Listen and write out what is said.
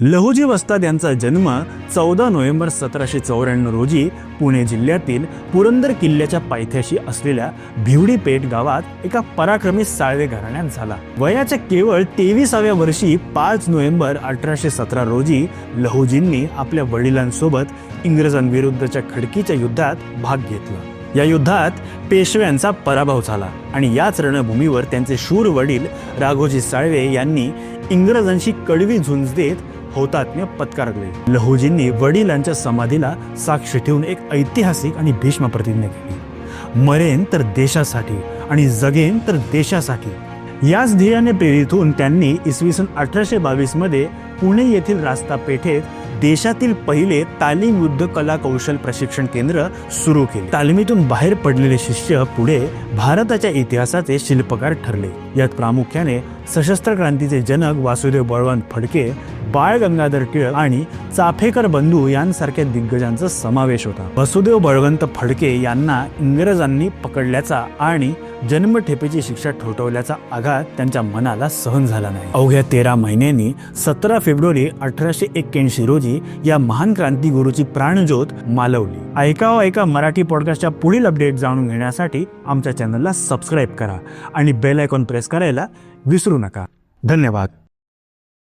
लहुजी वस्ताद यांचा जन्म चौदा नोव्हेंबर सतराशे चौऱ्याण्णव रोजी पुणे जिल्ह्यातील पुरंदर किल्ल्याच्या पायथ्याशी असलेल्या भिवडी पेठ गावात एका पराक्रमी साळवे घराण्यात झाला. वयाच्या केवळ तेविसाव्या वर्षी पाच नोव्हेंबर अठराशे सतरा रोजी लहुजींनी आपल्या वडिलांसोबत इंग्रजांविरुद्धच्या खडकीच्या युद्धात भाग घेतला. या युद्धात पेशव्यांचा पराभव झाला आणि याच रणभूमीवर त्यांचे शूर वडील राघोजी साळवे यांनी इंग्रजांशी कडवी झुंज देत हौतात्म्य पत्कारले लहुजींनी वडिलांच्या समाधीला साक्ष ठेवून एक ऐतिहासिक आणि भीष्म प्रतिज्ञा केली. मरेन तर देशासाठी आणि जगेन तर देशासाठी. याच ध्येयाने प्रेरित होऊन त्यांनी इसवी सन अठराशे बावीसमध्ये पुणे येथील रास्ता पेठेत देशातील पहिले तालीम युद्ध कला कौशल प्रशिक्षण केंद्र सुरू केले. तालमीतून बाहेर पडलेले शिष्य पुढे भारताच्या इतिहासाचे शिल्पकार ठरले. यात प्रामुख्याने सशस्त्र क्रांतीचे जनक वासुदेव बळवंत फडके बाळ गंगाधर टिळक आणि चाफेकर बंधू यांसारख्या दिग्गजांचा समावेश होता. वसुदेव बळवंत फडके यांना इंग्रजांनी पकडल्याचा आणि जन्मठेपेची शिक्षा ठोठवल्याचा आघात त्यांच्या मनाला सहन झाला नाही. अवघ्या तेरा महिन्यांनी सतरा फेब्रुवारी अठराशे एक्क्याऐंशी रोजी या महान क्रांतिगुरूची प्राणज्योत मालवली. ऐकावं ऐका मराठी पॉडकास्टच्या पुढील अपडेट जाणून घेण्यासाठी आमच्या चॅनलला सबस्क्राईब करा आणि बेल आयकॉन प्रेस करायला विसरू नका. धन्यवाद.